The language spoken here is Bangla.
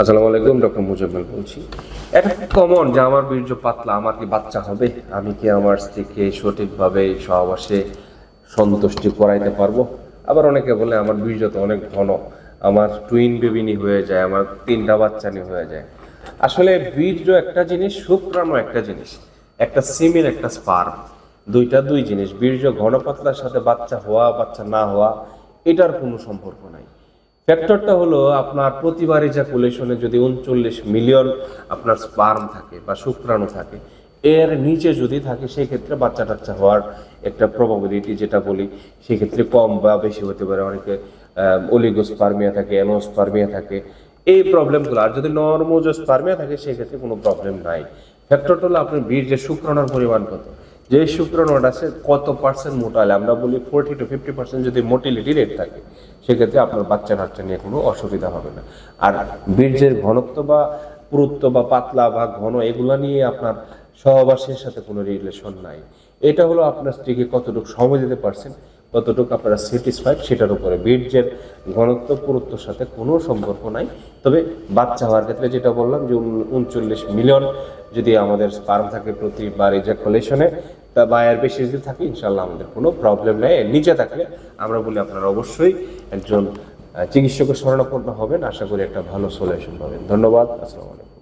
আসসালামু আলাইকুম, ডক্টর মুজাম্মেল বলছি। এটা কমন যে আমার বীর্য পাতলা, আমার কি বাচ্চা হবে? আমি কি আমার স্ত্রীকে সঠিকভাবে সহবাসে সন্তুষ্টি করাইতে পারব? আবার অনেকে বলে, আমার বীর্য তো অনেক ঘন, আমার টুইন বেবিনি হয়ে যায়, আমার তিনটা বাচ্চা নিয়ে হয়ে যায়। আসলে বীর্য একটা জিনিস, শুক্রাণু একটা জিনিস, একটা সিমিন একটা স্পার্ম। দুইটা দুই জিনিস, বীর্য ঘন পাতলার সাথে বাচ্চা হওয়া, বাচ্চা না হওয়া, এটার কোনো সম্পর্ক নাই। ফ্যাক্টরটা হলো আপনার প্রতিবার ইজাকুলেশনে যদি উনচল্লিশ মিলিয়ন আপনার স্পার্ম থাকে বা শুক্রাণু থাকে, এর নিচে যদি থাকে সেই ক্ষেত্রে বাচ্চা টাচ্চা হওয়ার একটা প্রবাবিলিটি যেটা বলি, সেক্ষেত্রে কম বা বেশি হতে পারে। অনেকে অলিগোস্পার্মিয়া থাকে অ্যানোস্পার্মিয়া থাকে, এই প্রবলেমগুলো আর যদি নর্মোজোস্পার্মিয়া থাকে, সেক্ষেত্রে কোনো প্রবলেম নাই। ফ্যাক্টরটা হলো আপনার বীর্যের শুক্রাণুর পরিমাণ কত? যে শুক্রাণুটা আছে, কত পার্সেন্ট মোটালে আমরা বলি ফোরটি টু ফিফটি পার্সেন্ট যদি মোটিলিটি রেট থাকে, সেক্ষেত্রে আপনার বাচ্চা কাচ্চা নিয়ে কোনো অসুবিধা হবে না। আর বীর্যের ঘনত্ব বা পুরুত্ব বা পাতলা বা ঘন, এগুলো নিয়ে আপনার সহবাসের সাথে কোনো রিলেশন নাই। এটা হলো আপনার স্ত্রীকে কতটুকু সময় দিতে পারছেন, কতটুকু আপনারা স্যাটিসফাইড সেটার উপরে। বীর্যের ঘনত্ব, পুরুত্বর সাথে কোনো সম্পর্ক নাই। তবে বাচ্চা হওয়ার ক্ষেত্রে যেটা বললাম যে উনচল্লিশ মিলিয়ন যদি আমাদের স্পার্ম থাকে প্রতিবার ইজাকুলেশনে তা বা বেশি যদি থাকে ইনশাল্লাহ আমাদের কোনো প্রবলেম নেই। এর নিচে থাকলে আমরা বলি আপনারা অবশ্যই একজন চিকিৎসকের শরণাপন্ন হবেন। আশা করি একটা ভালো সলিউশন পাবেন। ধন্যবাদ। আসসালামু আলাইকুম।